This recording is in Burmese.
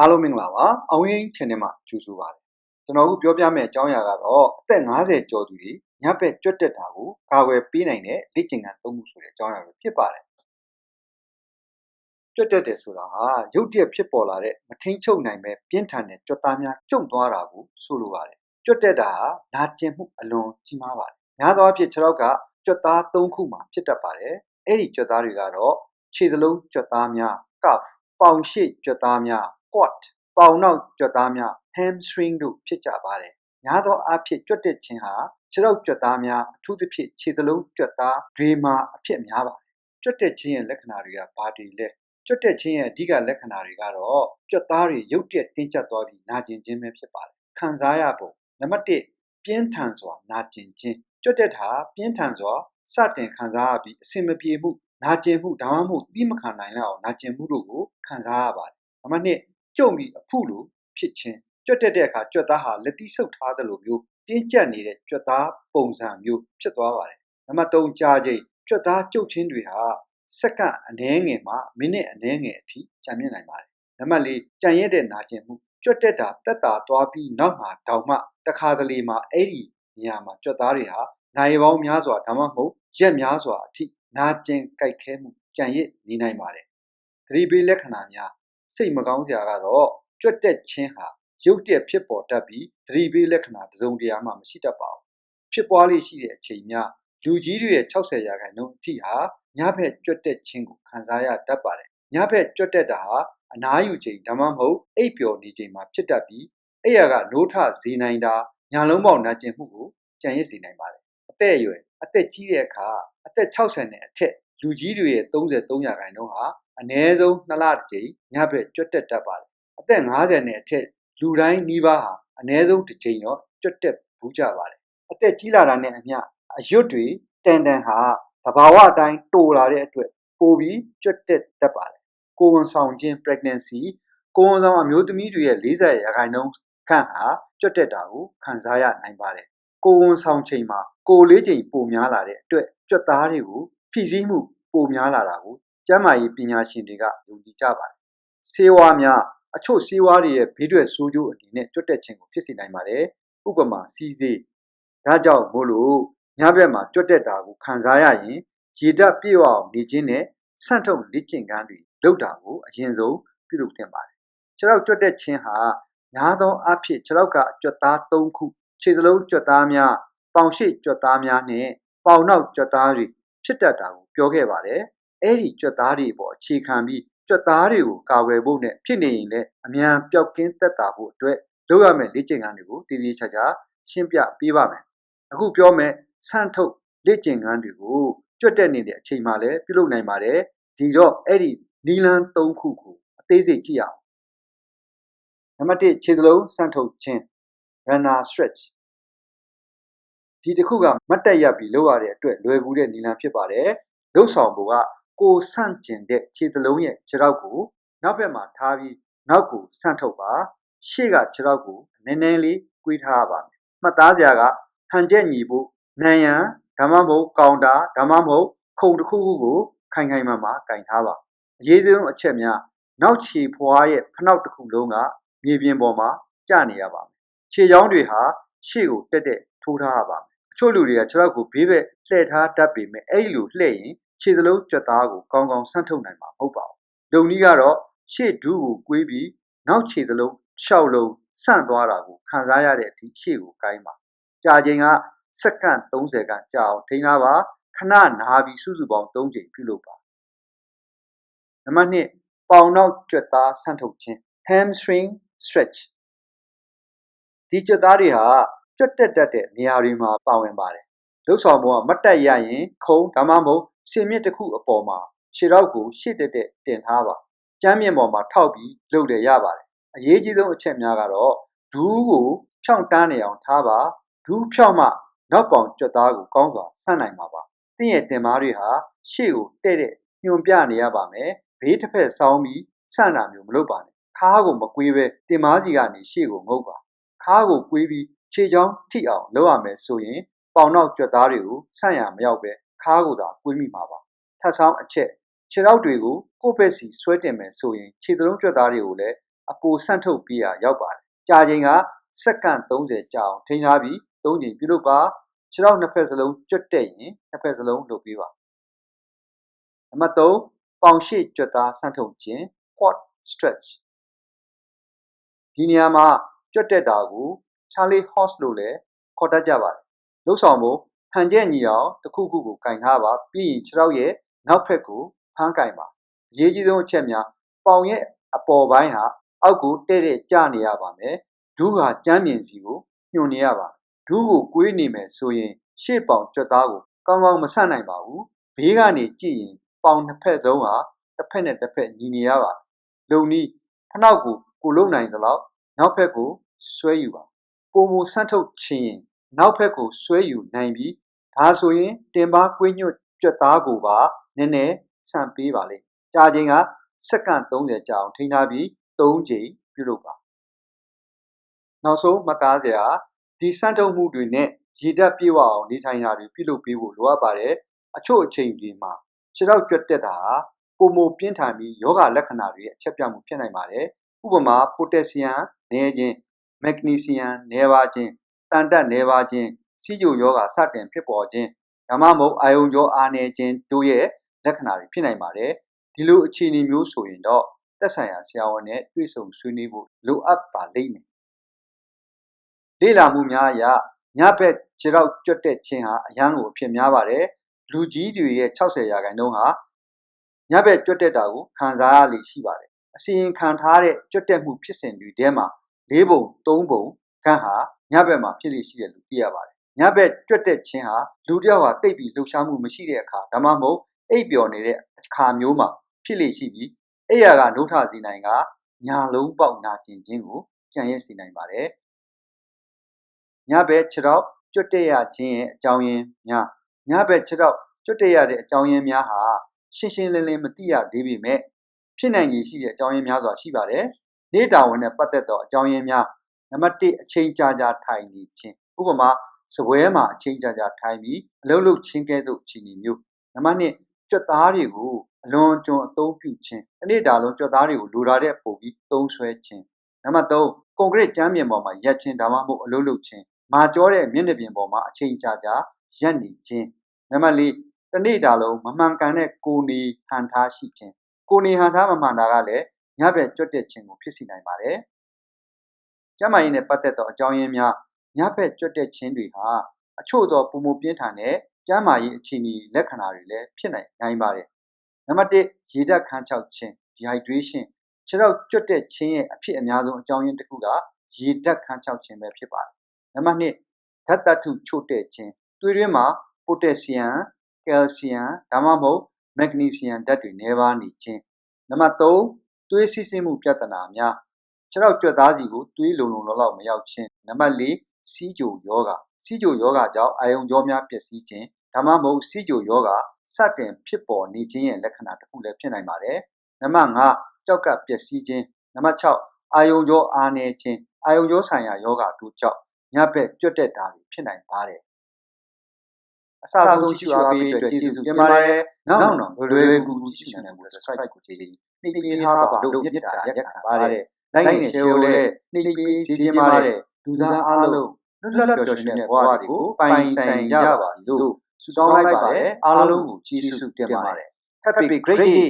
အားလုံးမင်္ဂလာပါအောင်ရင် channel မှာကြိုဆိုပါတယ်ကျွန်တော်အခုပြောပြမယ့်အကြောင်းအရာကတော့အသက်50ကျော်သူတွေညဘက်ကြွက်တက်တာကိုကာကွယ်ပေးနိုင်တဲ့လေ့ကျင့်ခန်းသုံးခုဆိုတဲ့အကြောင်းအရာပဲဖြစ်ပါတယ်ကြွက်တက်တယ်ဆိုတာဟာရုပ်တရက်ဖြစ်ပေါ်လာတဲ့မထိန်ချုပ်နိုင်ပဲပြင်းထန်တဲ့ကြွက်သားများကျုံသွားတာကိုဆိုလိုပါတယ်ကြွက်တက်တာဟာနာကျင်မှုအလွန်ကြီးမားပါတယ်များသောအားဖြင့်ခြေထောက်ကကြွက်သား၃ခုမှဖြစ်တတ်ပါတယ်အဲ့ဒီကြွက်သားတွေကတော့ခြေသလုံးကြွက်သားများ cuff ပေါင်ရှိကြွက်သားများ quad ပေါင်နောက်ကြွက်သားများ hamstring တို့ဖြစ်ကြပါတယ်။များသောအားဖြင့်ကြွက်တက်ခြင်းဟာခြေထောက်ကြွက်သားများအထူးသဖြင့်ခြေသလုံးကြွက်သားတွေမှာအဖြစ်များပါတယ်။ကြွက်တက်ခြင်းရဲ့လက္ခဏာတွေကဘာတွေလဲ။ကြွက်တက်ခြင်းရဲ့အဓိကလက္ခဏာတွေကတော့ကြွက်သားတွေရုတ်တရက်တင်းကျပ်သွားပြီးနာကျင်ခြင်းပဲဖြစ်ပါတယ်။ခံစားရပုံနံပါတ်1ပြင်းထန်စွာနာကျင်ခြင်းကြွက်တက်တာပြင်းထန်စွာစတင်ခံစားရပြီးအဆင်မပြေမှုနာကျင်မှုဒါမှမဟုတ်ပြီးမခံနိုင်လောက်အောင်နာကျင်မှုတို့ကိုခံစားရပါတယ်။နံပါတ်2 ကျုံပြီးအဖုလိုဖြစ်ခြင်းကြွက်တက်တဲ့အခါကြွက်သားဟာလက်တိဆုပ်ထားသလိုမျိုးတင်းကျပ်နေတဲ့ကြွက်သားပုံစံမျိုးဖြစ်သွားပါတယ်နံပါတ်3ကြာချိန်ကြွက်သားကျုပ်ချင်းတွေဟာစက္ကန့်အနည်းငယ်မှမိနစ်အနည်းငယ်အထိကြာမြင့်နိုင်ပါတယ်နံပါတ်4ကြံရက်တဲ့နာကျင်မှုကြွက်တက်တာတက်တာသွားပြီးနောက်မှာတောင်မှတခါတလေမှာအဲ့ဒီနေရာမှာကြွက်သားတွေဟာနိုင်ပေါင်းများစွာဒါမှမဟုတ်ရက်များစွာအထိနာကျင်ကြိုက်ခဲမှုကြံရစ်နေနိုင်ပါတယ်သတိပေးလက္ခဏာများ စိတ်မကောင်းစရာကတော့ကြွက်တက်ခြင်းဟာရုတ်တရက်ဖြစ်ပေါ်တတ်ပြီးသတိပေးလက္ခဏာတစ်စုံတရာမှမရှိတတ်ပါဘူးဖြစ်ပွားလေးရှိတဲ့အချိန်များလူကြီးတွေရဲ့60ရာခိုင်နှုန်းအထိဟာညဘက်ကြွက်တက်ခြင်းကိုခံစားရတတ်ပါတယ်ညဘက်ကြွက်တက်တာဟာအနားယူချိန်ဒါမှမဟုတ်အိပ်ပျော်နေချိန်မှာဖြစ်တတ်ပြီးအဲ့ရကနိုးထစေနိုင်တာညာလုံးပေါက်နာကျင်မှုကိုကြံရစ်စေနိုင်ပါတယ်အသက်အရွယ်အသက်ကြီးတဲ့အခါအသက်60နဲ့အထက်လူကြီးတွေရဲ့33ရာခိုင်နှုန်းဟာ အနည်းဆုံး2လတစ်ကြိမ်ညဘက်ကြွက်တက်တတ်ပါတယ်အသက်50နဲ့အထက်လူတိုင်းနီးပါးဟာအနည်းဆုံးတစ်ကြိမ်တော့ကြွက်တက်ဘူးကြပါတယ်အသက်ကြီးလာတာနဲ့အမျှအရွတ်တွေတန်တန်ဟာသဘာဝအတိုင်းတိုလာတဲ့အတွက်ပိုပြီးကြွက်တက်တတ်ပါတယ်ကိုဝန်ဆောင်ခြင်း pregnancy ကိုဝန်ဆောင်အမျိုးသမီးတွေရဲ့40ရာခိုင်နှုန်းခန့်ဟာကြွက်တက်တာကိုခံစားရနိုင်ပါတယ်ကိုဝန်ဆောင်ချိန်မှာကိုလေးချိန်ပိုများလာတဲ့အတွက်ကြွက်သားတွေကိုဖိစီးမှုပိုများလာတာကို ကျန်းမာရေးပညာရှင်တွေကယုံကြည်ကြပါတယ်ဆေးဝါးများအချို့ဆေးဝါးတွေရဲ့ဘေးထွက်ဆိုးကျိုးအနေနဲ့တွတ်တက်ခြင်းကိုဖြစ်စေနိုင်ပါတယ်ဥပမာစီးစေးဒါကြောင့်မို့လို့ညဘက်မှာတွတ်တက်တာကိုခံစားရရင်ရေဓာတ်ပြည့်ဝအောင်နေခြင်းနဲ့ဆန့်ထုတ်လက်ကျင့်ကန်းတွေလုပ်တာကိုအရင်ဆုံးပြုလုပ်သင့်ပါတယ်ခြေထောက်တွတ်တက်ခြင်းဟာများသောအားဖြင့်ခြေထောက်ကကြွက်သား၃ခုခြေသလုံးကြွက်သားများပေါင်ရှိကြွက်သားများနဲ့ပေါင်နောက်ကြွက်သားတွေဖြစ်တတ်တာကိုပြောခဲ့ပါတယ် အဲ့ဒီကြွက်သားတွေပေါ်အခြေခံပြီးကြွက်သားတွေကိုကာကွယ်ဖို့နဲ့ဖြစ်နေရင်လည်းအမြန်ပျောက်ကင်းသက်သာဖို့အတွက်လုပ်ရမယ့်လေ့ကျင့်ခန်းတွေကိုတည်တည်ချာချာရှင်းပြပေးပါမယ်အခုပြောမယ်ဆန့်ထုတ်လေ့ကျင့်ခန်းတွေကိုကြွက်တက်နေတဲ့အချိန်မှလည်းပြုလုပ်နိုင်ပါတယ်ဒီတော့အဲ့ဒီနီလန်း၃ခုကိုအသေးစိတ်ကြည့်အောင်နံပါတ်1ခြေသလုံးဆန့်ထုတ်ခြင်း runner stretch ဒီတစ်ခုကမတ်တက်ရပ်ပြီးလုပ်ရတဲ့အတွက်လွယ်ကူတဲ့နီလန်းဖြစ်ပါတယ်လှုပ်ဆောင်ဖို့က ကိုဆန့်ကျင်တဲ့ခြေသလုံးရဲ့ခြေထောက်ကိုနောက်ဘက်မှာထားပြီးနောက်ကိုဆန့်ထုတ်ပါရှေ့ကခြေထောက်ကိုနည်းနည်းလေးကွေးထားပါမယ်မှတ်သားစရာကဟန်ချက်ညီဖို့နံရံဓမ္မမဟုတ်ကောင်တာဓမ္မမဟုတ်ခုံတစ်ခုခုကိုခိုင်ခိုင်မာမာကင်ထားပါအရေးဆုံးအချက်များနောက်ခြေဖွားရဲ့ဖနောက်တစ်ခုလုံးကမြေပြင်ပေါ်မှာကျနေရပါမယ်ခြေချောင်းတွေဟာရှေ့ကိုတက်တက်ထိုးထားရပါမယ်အချို့လူတွေကခြေထောက်ကိုဘေးဘက်လှည့်ထားတတ်ပေမဲ့အဲ့ဒီလိုလှည့်ရင် ခြေသလုံးကြွက်သားကိုကောင်းကောင်းဆန့်ထုတ်နိုင်မှာမဟုတ်ပါဘူး။လုံနည်းကတော့ရှေ့ဒူးကိုကွေးပြီးနောက်ခြေသလုံးရှောက်လုံးဆန့်သွားတာကိုခံစားရတဲ့အထိရှေ့ကိုကိုင်းပါ။ကြာချိန်ကစက္ကန့်30ခန့်ကြာအောင်ထိန်းထားပါခဏနားပြီးစုစုပေါင်း3ချိန်ပြုလုပ်ပါ။နံပါတ်2ပေါင်နောက်ကြွက်သားဆန့်ထုတ်ခြင်း hamstring stretch ဒီကြွက်သားတွေဟာကြွက်တက်တတ်တဲ့နေရာတွေမှာပါဝင်ပါတယ်။ လှုပ်ဆောင်မှုကမတ်တက်ရရင်ခုံဒါမှမဟုတ်စင်မြင့်တစ်ခုအပေါ်မှာခြေထောက်ကိုရှေ့တက်တက်တင်ထားပါကျမ်းမြင့်ပေါ်မှာထောက်ပြီးလှုပ်တယ်ရပါတယ်အရေးကြီးဆုံးအချက်များကတော့ဒူးကိုဖြောင့်တန်းနေအောင်ထားပါဒူးဖြောင့်မှနောက်ပေါင်ကြွက်သားကိုကောင်းစွာဆန့်နိုင်ပါပါတင့်ရဲ့တင်မားတွေဟာရှေ့ကိုတဲ့တဲ့ညွန်ပြနေရပါမယ်ဘေးတစ်ဖက်ဆောင်းပြီးဆန့်တာမျိုးမလုပ်ပါနဲ့ခါးကိုမကွေးပဲတင်မားစီကနေရှေ့ကိုငုတ်ပါခါးကိုကွေးပြီးခြေချောင်းထိအောင်လုပ်ရမယ်ဆိုရင် ပေါင်နောက်ကြွက်သားတွေကိုဆန့်ရမရောက်ပဲခါးကိုသာကွေးမိမှာပါထပ်ဆောင်အချက်ခြေထောက်တွေကိုကိုယ့်ဘက်စီဆွဲတင်မယ်ဆိုရင်ခြေသလုံးကြွက်သားတွေကိုလည်းအပိုဆန့်ထုတ်ပြီးရရောက်ပါတယ်ကြာချိန်ကစက္ကန့်30ကြာအောင်ထိန်းထားပြီး၃ချိန်ပြုလုပ်ပါခြေထောက်နှစ်ဖက်စလုံးကြွတ်တက်ရင်နှစ်ဖက်စလုံးလုပ်ပေးပါနံပါတ်3ပေါင်ရှိကြွတ်သားဆန့်ထုတ်ခြင်း quad stretch ဒီနေရာမှာကြွတ်တက်တာကို Charlie Horse လို့လည်းခေါ်တတ်ကြပါတယ် လှုပ်ဆောင်ဖို့ဟန်ချက်ညီအောင်တစ်ခုခုကိုကင်ထားပါပြီးရင်ခြေထောက်ရဲ့နောက်ဖက်ကိုဖမ်းကင်ပါအရေးကြီးဆုံးအချက်များပေါင်ရဲ့အပေါ်ပိုင်းဟာအောက်ကိုတဲ့တဲ့ကျနေရပါမယ်ဒူးဟာကြမ်းမြင်စီကိုညှို့နေရပါဒူးကိုကွေးနေမယ်ဆိုရင်ရှေ့ပေါင်ကြွက်သားကိုကောင်းကောင်းမဆန့်နိုင်ပါဘူးဘေးကနေကြည့်ရင်ပေါင်နှစ်ဖက်လုံးဟာတစ်ဖက်နဲ့တစ်ဖက်ညီနေရပါလုံနီးဖနှောက်ကိုကိုလုံနိုင်သလောက်နောက်ဖက်ကိုဆွဲယူပါပုံမဆန့်ထုတ်ခြင်းရင် နောက်ဖက်ကိုဆွဲယူနိုင်ပြီးဒါဆိုရင်တင်ပါကွေးညွတ်ကြွက်သားကိုပါနည်းနည်းဆန့်ပေးပါလေကြာချိန်ကစက္ကန့်30ကြာအောင်ထိန်းထားပြီး3ချိန်ပြုလုပ်ပါနောက်ဆုံးမှတ်သားစရာဒီစန့်ထုတ်မှုတွေနဲ့ရေဓာတ်ပြေဝအောင်နေထိုင်တာတွေပြုလုပ်ပေးဖို့လိုအပ်ပါတယ်အချို့အချိန်တွေမှာခြေထောက်ကြွက်တက်တာဟာပုံမပြင်းထန်ပြီးယောဂလက္ခဏာတွေအချက်ပြမှုဖြစ်နိုင်ပါတယ်ဥပမာပိုတက်ဆီယမ်နည်းခြင်းမက်ဂနီဆီယမ်နည်းပါးခြင်း တန်တက်နည်းပါးခြင်းစီးကြိုယောဂစတင်ဖြစ်ပေါ်ခြင်းဒါမှမဟုတ်အာယုံကြောအားနည်းခြင်းတို့ရဲ့လက္ခဏာတွေဖြစ်နိုင်ပါတယ်ဒီလိုအခြေအနေမျိုးဆိုရင်တော့သက်ဆိုင်ရာဆရာဝန်နဲ့တွေ့ဆုံဆွေးနွေးဖို့လိုအပ်ပါလိမ့်မယ်လေ့လာမှုများအရညဘက်ခြေထောက်ကြွတ်တဲ့ခြင်းဟာအရန်ကိုအဖြစ်များပါတယ်လူကြီးတွေရဲ့60ရာခိုင်နှုန်းဟာညဘက်ကြွတ်တက်တာကိုခံစားရလေရှိပါတယ်အစီရင်ခံထားတဲ့ကြွတ်တက်မှုဖြစ်စဉ်တွေထဲမှာ၄ပုံ၃ပုံခန့်ဟာ ညဘက်မှာဖြစ်လေရှိတယ်လို့သိရပါတယ်ညဘက်ကြွတ်တက်ခြင်းဟာလူတစ်ယောက်ဟာတိတ်ပြီးလှုပ်ရှားမှုမရှိတဲ့အခါဒါမှမဟုတ်အိပ်ပျော်နေတဲ့အခါမျိုးမှာဖြစ်လေရှိပြီးအဲ့ရကနှုတ်ထစီနိုင်ကညာလုံးပေါက်နာကျင်ခြင်းကိုကြံ့ရက်စေနိုင်ပါတယ်ညဘက်ခြေတော့ကျွတ်တက်ရခြင်းရဲ့အကြောင်းရင်းများညဘက်ခြေတော့ကျွတ်တက်ရတဲ့အကြောင်းရင်းများဟာရှင်းရှင်းလင်းလင်းမသိရသေးပေမဲ့ဖြစ်နိုင်ရည်ရှိတဲ့အကြောင်းရင်းများစွာရှိပါတယ်နေ့တာဝန်နဲ့ပတ်သက်သောအကြောင်းရင်းများနံပါ တ်1အချိန်ကြာကြာထိုင်နေခြင်းဥပမာစပွဲမှာအချိန်ကြာကြာထိုင်ပြီးအလုပ်လုပ်ချင်းကဲ့သို့အခြေအနေမျိုးနံပါတ်2ကြွက်သားတွေကိုအလွန်ကျွံအသုံးပြုခြင်းတစ်နေ့တာလုံးကြွက်သားတွေကိုလိုတာတဲ့ပို့ပြီးသုံးဆွဲခြင်းနံပါတ်3ကွန်ကရစ်ကျမ်းပြင်ပေါ်မှာရက်ခြင်းဒါမှမဟုတ်အလုပ်လုပ်ခြင်းမာကျောတဲ့မျက်နှာပြင်ပေါ်မှာအချိန်ကြာကြာရက်နေခြင်းနံပါတ်4တစ်နေ့တာလုံးမမှန်ကန်တဲ့ကိုနေဟန်ထားရှိခြင်းကိုနေဟန်ထားမမှန်တာကလည်းညဘက်ကြွက်တဲ့ခြင်းကိုဖြစ်စေနိုင်ပါတယ် ကျမ်းမာရေးနဲ့ပတ်သက်သောအကြောင်းရင်းများညဘက်ကြွက်တဲ့ခြင်းတွေဟာအချို့သောပုံမပြင်းထန်တဲ့ကျန်းမာရေးအခြေအနေလက္ခဏာတွေလည်းဖြစ်နိုင်နိုင်ပါတယ်နံပါတ်1ရေဓာတ်ခန်းချောက်ခြင်း dehydration ခြေထောက်ကျွတ်တဲ့ခြင်းရဲ့အဖြစ်အများဆုံးအကြောင်းရင်းတစ်ခုကရေဓာတ်ခန်းချောက်ခြင်းပဲဖြစ်ပါတယ်နံပါတ်2ဓာတ်တတုချို့တဲ့ခြင်းသွေးတွင်းမှာပိုတက်ဆီယမ်ကယ်လ်ဆီယမ်ဒါမှမဟုတ်မက်ဂနီဆီယမ်ဓာတ်တွေနည်းပါးနေခြင်းနံပါတ်3သွေးစီးဆင်းမှုပြဿနာများ ခြေထောက်ကြွက်သားစီကိုသွေးလုံလုံလောက်လောက်မရောက်ခြင်းနံပါတ်4စီးကြိုယောဂစီးကြိုယောဂကြောင့်အာယုံကြောများပျက်စီးခြင်းဒါမှမဟုတ်စီးကြိုယောဂစတင်ဖြစ်ပေါ်နေခြင်းရဲ့လက္ခဏာတစ်ခုလည်းဖြစ်နိုင်ပါတယ်နံပါတ်5ကြောက်ကပျက်စီးခြင်းနံပါတ်6အာယုံကြောအားနည်းခြင်းအာယုံကြောဆိုင်ရာယောဂတို့ကြောင့်ညဘက်ကြွတ်တက်တာတွေဖြစ်နိုင်ပါတယ်အစဆုံးကြည့်ရှုအားပေးအတွက်ကျေးဇူးတင်ပါတယ်နောက်နောက်လွယ်လွယ်ကူကူကြည့်ရှုနိုင်ဖို့ subscribe ကိုကြည့်ပြီးနှိပ်ပေးထားပါလို့မြတ်တာရက်ခံပါတယ် လိုက်နဲ့ share ကိုလည်းနှိပ်ပေးစီခြင်းပါတယ်လူသားအားလုံးလွတ်လပ်ပျော်ရွှင်တဲ့ဘဝတွေကိုပိုင်ဆိုင်ကြပါစေလို့ဆုတောင်းလိုက်ပါတယ်အားလုံးကိုကျေးဇူးတင်ပါတယ် Happy great day